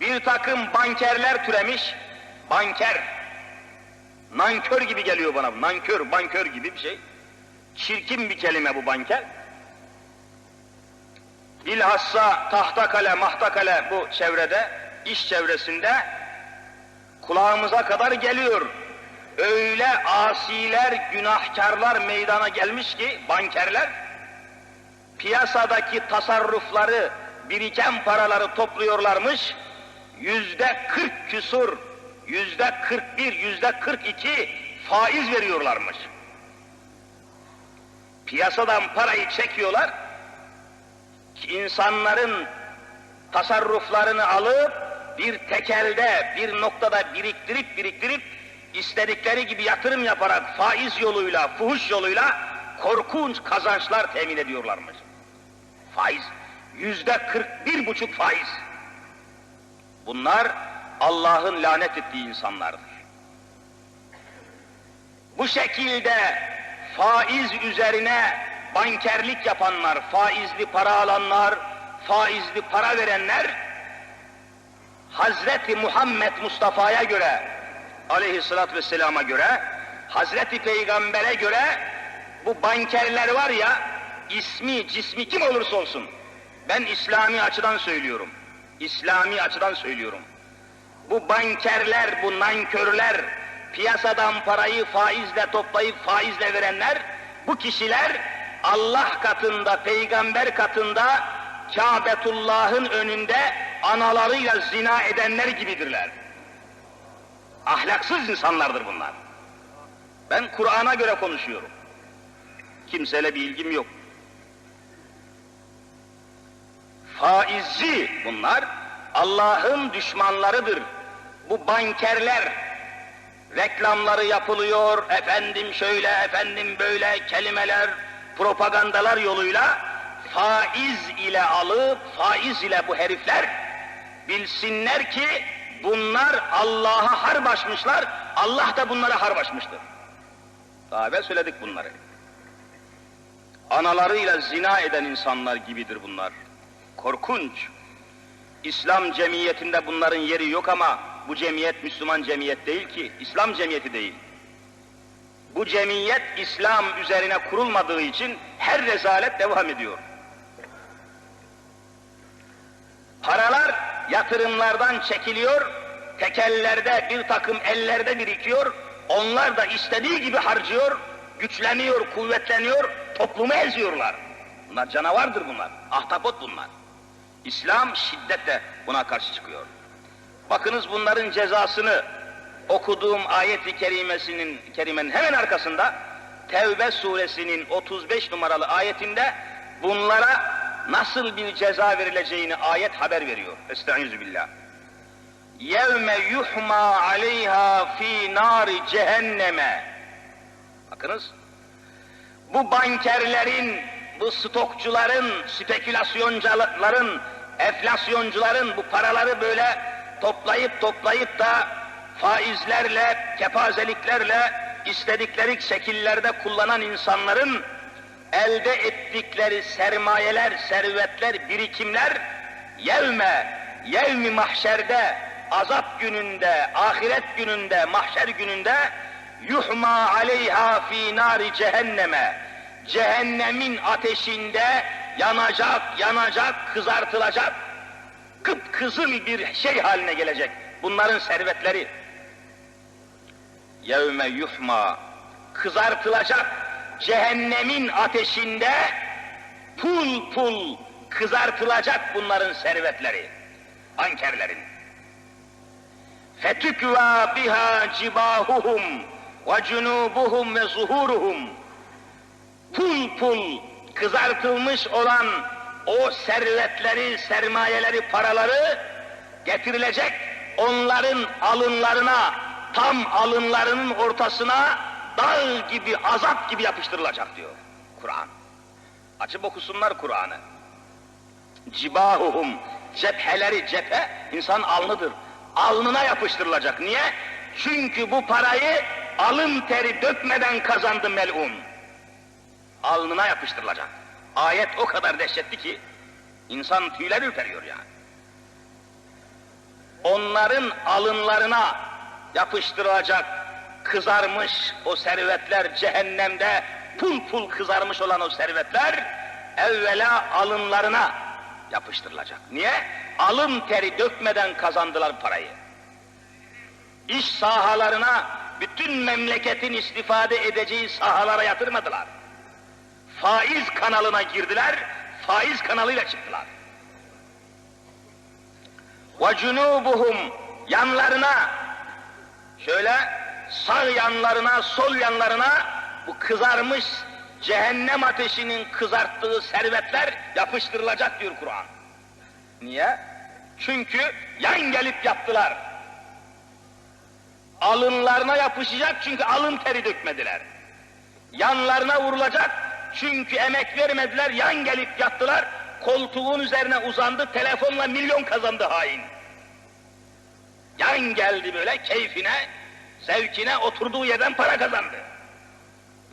Bir takım bankerler türemiş. Banker. Nankör gibi geliyor bana. Nankör, bankör gibi bir şey. Çirkin bir kelime bu banker. Bilhassa tahtakale, mahtakale bu çevrede, iş çevresinde kulağımıza kadar geliyor. Öyle asiler, günahkarlar meydana gelmiş ki bankerler piyasadaki tasarrufları, biriken paraları topluyorlarmış. Yüzde kırk küsur, yüzde kırk bir, yüzde kırk iki faiz veriyorlarmış. Piyasadan parayı çekiyorlar, ki insanların tasarruflarını alıp bir tekelde, bir noktada biriktirip biriktirip istedikleri gibi yatırım yaparak faiz yoluyla, fuhuş yoluyla korkunç kazançlar temin ediyorlarmış. Faiz, yüzde kırk bir buçuk faiz. Bunlar Allah'ın lanet ettiği insanlardır. Bu şekilde faiz üzerine bankerlik yapanlar, faizli para alanlar, faizli para verenler, Hazreti Muhammed Mustafa'ya göre, aleyhissalatü vesselama göre, Hazreti Peygamber'e göre bu bankerler var ya, ismi, cismi kim olursa olsun, ben İslami açıdan söylüyorum, İslami açıdan söylüyorum. Bu bankerler, bu nankörler, piyasadan parayı faizle toplayıp faizle verenler, bu kişiler Allah katında, peygamber katında, Kâbetullah'ın önünde analarıyla zina edenler gibidirler. Ahlaksız insanlardır bunlar. Ben Kur'an'a göre konuşuyorum. Kimseyle bir ilgim yok. Faizci bunlar, Allah'ın düşmanlarıdır. Bu bankerler, reklamları yapılıyor, efendim şöyle, efendim böyle kelimeler, propagandalar yoluyla faiz ile alıp, faiz ile bu herifler bilsinler ki bunlar Allah'a harp açmışlar, Allah da bunlara harp açmıştır. Daha evvel söyledik bunları. Analarıyla zina eden insanlar gibidir bunlar. Korkunç. İslam cemiyetinde bunların yeri yok ama bu cemiyet Müslüman cemiyet değil ki, İslam cemiyeti değil. Bu cemiyet İslam üzerine kurulmadığı için her rezalet devam ediyor. Paralar yatırımlardan çekiliyor, tekellerde bir takım ellerde birikiyor, onlar da istediği gibi harcıyor, güçleniyor, kuvvetleniyor, toplumu eziyorlar. Bunlar canavardır bunlar, ahtapot bunlar. İslam şiddetle buna karşı çıkıyor. Bakınız bunların cezasını okuduğum ayet-i kerimesinin kerimenin hemen arkasında Tevbe suresinin 35 numaralı ayetinde bunlara nasıl bir ceza verileceğini ayet haber veriyor. Estaizu billah. Yevme yuhma aleyha fi nari cehenneme. Bakınız. Bu bankerlerin, bu stokçuların, spekülasyoncuların, enflasyoncuların bu paraları böyle toplayıp toplayıp da faizlerle, kepazeliklerle istedikleri şekillerde kullanan insanların elde ettikleri sermayeler, servetler, birikimler yevme, yevmi mahşerde, azap gününde, ahiret gününde, mahşer gününde yuhma aleyha fi nari cehenneme cehennemin ateşinde yanacak, yanacak, kızartılacak kıpkızıl bir şey haline gelecek. Bunların servetleri. Yevme yuhma kızartılacak cehennemin ateşinde pul pul kızartılacak bunların servetleri bankerlerin fetükva biha cibahuhum ve cunubuhum ve zuhuruhum pul pul kızartılmış olan o servetleri, sermayeleri, paraları getirilecek, onların alınlarına, tam alınlarının ortasına dal gibi, azap gibi yapıştırılacak diyor Kur'an. Açıp okusunlar Kur'an'ı. Cibahuhum, cepheleri, cephe, insan alnıdır. Alnına yapıştırılacak. Niye? Çünkü bu parayı alın teri dökmeden kazandı melun. Alnına yapıştırılacak. Ayet o kadar dehşetli ki insan tüyler ürperiyor yani. onların alınlarına yapıştırılacak kızarmış o servetler cehennemde pul pul kızarmış olan o servetler evvela alınlarına yapıştırılacak. Niye? Alın teri dökmeden kazandılar parayı. İş sahalarına bütün memleketin istifade edeceği sahalara yatırmadılar. Faiz kanalına girdiler, faiz kanalıyla çıktılar. Cunubuhum yanlarına şöyle sağ yanlarına, sol yanlarına bu kızarmış cehennem ateşinin kızarttığı servetler yapıştırılacak diyor Kur'an. Niye? Çünkü yan gelip yaptılar. Alınlarına yapışacak çünkü alın teri dökmediler. Yanlarına vurulacak çünkü emek vermediler, yan gelip yattılar. Koltuğun üzerine uzandı, telefonla milyon kazandı hain. Yan geldi böyle keyfine, zevkine oturduğu yerden para kazandı.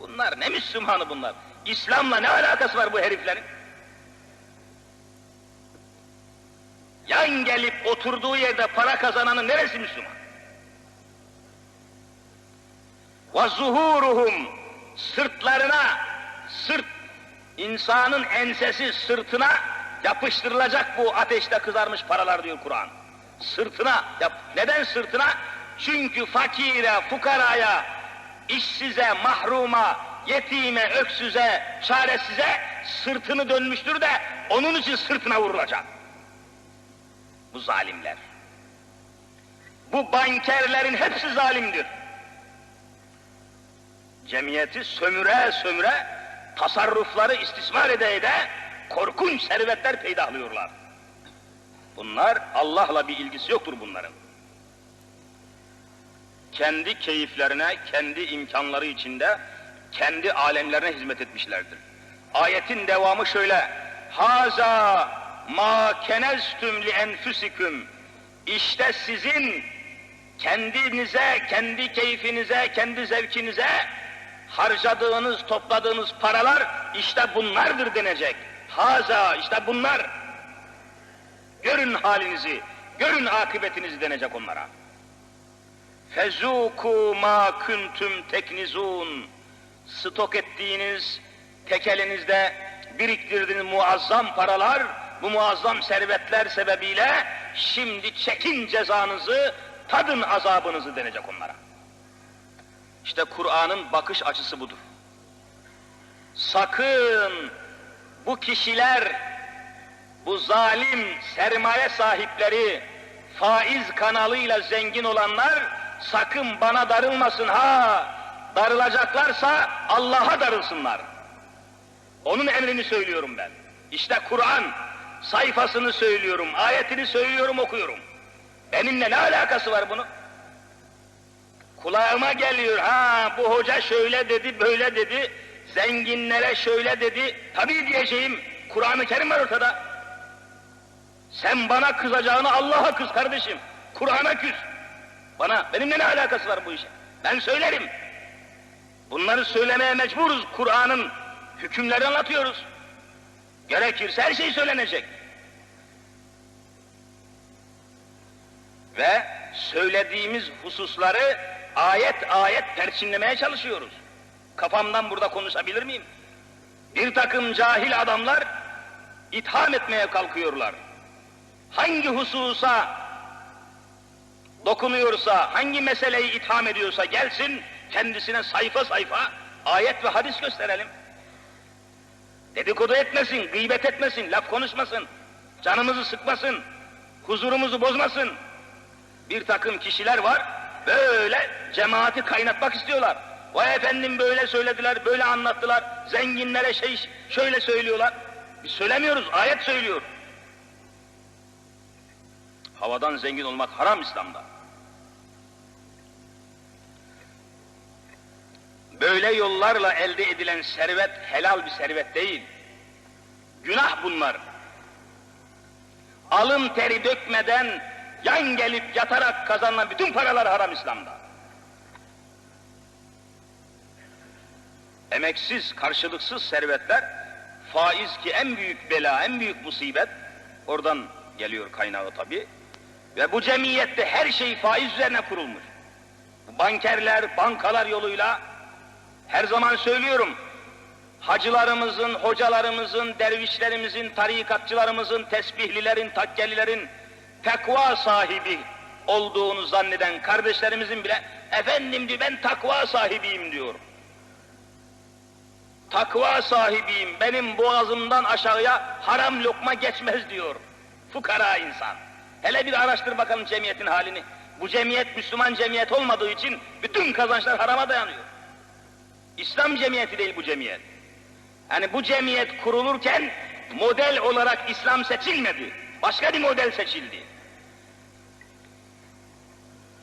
Bunlar ne Müslümanı bunlar? İslam'la ne alakası var bu heriflerin? Yan gelip oturduğu yerde para kazananın neresi Müslüman? Ve zuhuruhum sırtlarına, sırt insanın ensesi sırtına yapıştırılacak bu ateşte kızarmış paralar diyor Kur'an. Sırtına yap. Neden sırtına? Çünkü fakire, fukaraya, işsize, mahruma, yetime, öksüze, çaresize sırtını dönmüştür de onun için sırtına vurulacak. Bu zalimler. Bu bankerlerin hepsi zalimdir. Cemiyeti sömüre sömüre, tasarrufları istismar ede ede korkunç servetler peydahlıyorlar. Bunlar Allah'la bir ilgisi yoktur bunların. Kendi keyiflerine, kendi imkanları içinde, kendi alemlerine hizmet etmişlerdir. Ayetin devamı şöyle. Haza ma keneztüm li enfusikum. İşte sizin kendinize, kendi keyfinize, kendi zevkinize harcadığınız, topladığınız paralar işte bunlardır denecek. Haza işte bunlar. Görün halinizi, görün akıbetinizi denecek onlara. Fezuku ma kuntum teknizun. Stok ettiğiniz, tek elinizde biriktirdiğiniz muazzam paralar, bu muazzam servetler sebebiyle şimdi çekin cezanızı, tadın azabınızı denecek onlara. İşte Kur'an'ın bakış açısı budur. Sakın bu kişiler, bu zalim sermaye sahipleri, faiz kanalıyla zengin olanlar sakın bana darılmasın ha. Darılacaklarsa Allah'a darılsınlar. Onun emrini söylüyorum ben. İşte Kur'an sayfasını söylüyorum, ayetini söylüyorum, okuyorum. Benimle ne alakası var bunun? Kulağıma geliyor, ha bu hoca şöyle dedi, böyle dedi, zenginlere şöyle dedi. Tabii diyeceğim, Kur'an-ı Kerim var ortada. Sen bana kızacağını Allah'a kız kardeşim. Kur'an'a küs. Bana, benimle ne alakası var bu işe? Ben söylerim. Bunları söylemeye mecburuz. Kur'an'ın hükümleri anlatıyoruz. Gerekirse her şey söylenecek. Ve söylediğimiz hususları ayet ayet perçinlemeye çalışıyoruz. Kafamdan burada konuşabilir miyim? Bir takım cahil adamlar itham etmeye kalkıyorlar. Hangi hususa dokunuyorsa, hangi meseleyi itham ediyorsa gelsin, kendisine sayfa sayfa ayet ve hadis gösterelim. Dedikodu etmesin, gıybet etmesin, laf konuşmasın, canımızı sıkmasın, huzurumuzu bozmasın. Bir takım kişiler var, böyle cemaati kaynatmak istiyorlar. Vay efendim böyle söylediler, böyle anlattılar, zenginlere şey şöyle söylüyorlar. Biz söylemiyoruz, ayet söylüyor. Havadan zengin olmak haram İslam'da. Böyle yollarla elde edilen servet helal bir servet değil. Günah bunlar. Alın teri dökmeden yan gelip yatarak kazanılan bütün paralar haram İslam'da. Emeksiz, karşılıksız servetler, faiz ki en büyük bela, en büyük musibet, oradan geliyor kaynağı tabi. Ve bu cemiyette her şey faiz üzerine kurulmuş. Bankerler, bankalar yoluyla her zaman söylüyorum, hacılarımızın, hocalarımızın, dervişlerimizin, tarikatçılarımızın, tesbihlilerin, takkelilerin takva sahibi olduğunu zanneden kardeşlerimizin bile efendim diyor ben takva sahibiyim diyor. Takva sahibiyim, benim boğazımdan aşağıya haram lokma geçmez diyor. Fukara insan. Hele bir araştır bakalım cemiyetin halini. Bu cemiyet Müslüman cemiyet olmadığı için bütün kazançlar harama dayanıyor. İslam cemiyeti değil bu cemiyet. Yani bu cemiyet kurulurken model olarak İslam seçilmedi. Başka bir model seçildi.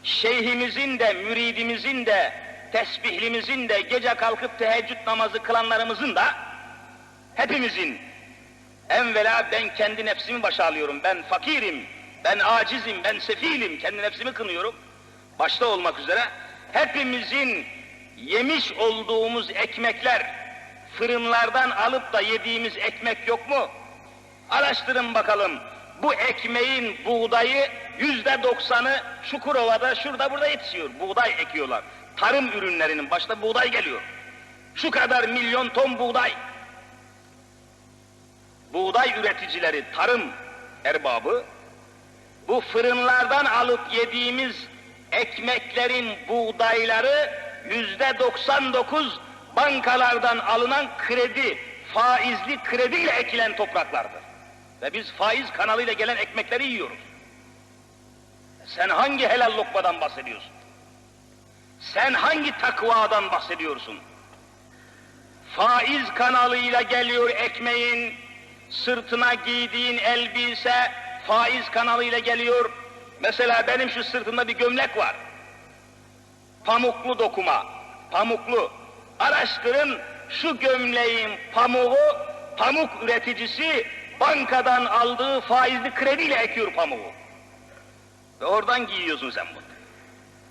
Şeyhimizin de, müridimizin de, tesbihlimizin de, gece kalkıp teheccüd namazı kılanlarımızın da hepimizin evvela ben kendi nefsimi başa alıyorum. Ben fakirim, ben acizim, ben sefilim. Kendi nefsimi kınıyorum. Başta olmak üzere hepimizin yemiş olduğumuz ekmekler, fırınlardan alıp da yediğimiz ekmek yok mu? Araştırın bakalım. Bu ekmeğin buğdayı yüzde doksanı Çukurova'da, şurada burada yetişiyor. Buğday ekiyorlar. Tarım ürünlerinin başta buğday geliyor. Şu kadar milyon ton buğday. Buğday üreticileri, tarım erbabı, bu fırınlardan alıp yediğimiz ekmeklerin buğdayları yüzde 99 bankalardan alınan kredi, faizli krediyle ekilen topraklardır. Ve biz faiz kanalıyla gelen ekmekleri yiyoruz. Sen hangi helal lokmadan bahsediyorsun? Sen hangi takvadan bahsediyorsun? Faiz kanalıyla geliyor ekmeğin, sırtına giydiğin elbise faiz kanalıyla geliyor. Mesela benim şu sırtımda bir gömlek var. Pamuklu dokuma, pamuklu. Araştırın şu gömleğin pamuğu, pamuk üreticisi bankadan aldığı faizli krediyle ekiyor pamuğu. Ve oradan giyiyorsun sen bunu.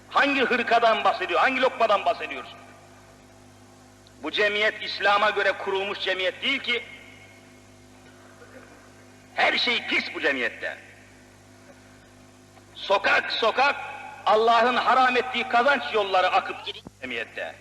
Hangi hırkadan bahsediyor, hangi lokmadan bahsediyorsun? Bu cemiyet İslam'a göre kurulmuş cemiyet değil ki. Her şey pis bu cemiyette. Sokak sokak Allah'ın haram ettiği kazanç yolları akıp gidiyor cemiyette.